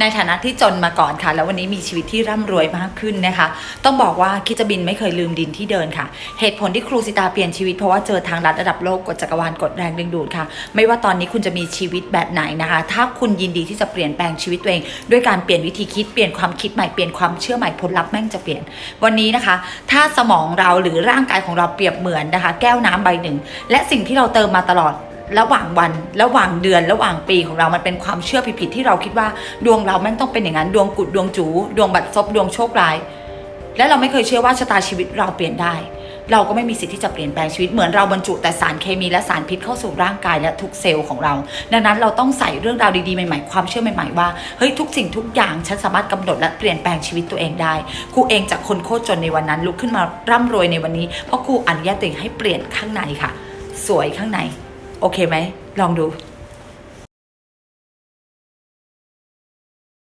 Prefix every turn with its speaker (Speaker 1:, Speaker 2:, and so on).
Speaker 1: ในฐานะที่จนมาก่อนค่ะ แล้ววันนี้มีชีวิตที่ร่ำรวยมากขึ้นนะคะ ต้องบอกว่าคิดจะบินไม่เคยลืมดินที่เดินค่ะ เหตุผลที่ครูสิตาเปลี่ยนชีวิตเพราะว่าเจอทางลัดระดับโลกกฎจักรวาลกฎแรงดึงดูดค่ะ ไม่ว่าตอนนี้คุณจะมีชีวิตแบบไหนนะคะ ถ้าคุณยินดีที่จะเปลี่ยนแปลงชีวิตตัวเอง ด้วยการเปลี่ยนวิธีคิดเปลี่ยนความคิดใหม่เปลี่ยนความเชื่อใหม่ผลลัพธ์แม่งจะเปลี่ยน วันนี้นะคะ ถ้าสมองเราหรือร่างกายของเราเปรียบเหมือนนะคะ แก้วน้ำใบหนึ่ง และสิ่งที่เราเติมมาตลอด ระหว่างวันระหว่างเดือนระหว่างปีของเรามันเป็นความเชื่อผิดๆที่เราคิดว่าดวงเราแม่งต้องเป็นอย่างนั้นดวงกุดดวงจูดวงบัดซบดวงโชคร้าย และเราไม่เคยเชื่อว่าชะตาชีวิตเราเปลี่ยนได้ เราก็ไม่มีสิทธิ์ที่จะเปลี่ยนแปลงชีวิตเหมือนเราบรรจุแต่สารเคมีและสารพิษเข้าสู่ร่างกายและทุกเซลล์ของเรา ดังนั้นเราต้องใส่เรื่องราวดีๆใหม่ๆความเชื่อใหม่ๆว่าเฮ้ยทุกสิ่งทุกอย่างฉันสามารถกำหนดและเปลี่ยนแปลงชีวิตตัวเองได้ครูเองจากคนโคตรจนในวันนั้นลุกขึ้นมาร่ำรวยในวันนี้เพราะครูอนุญาตตัวเองให้เปลี่ยนข้างในค่ะ สวยข้างใน โอเคไหม ลองดู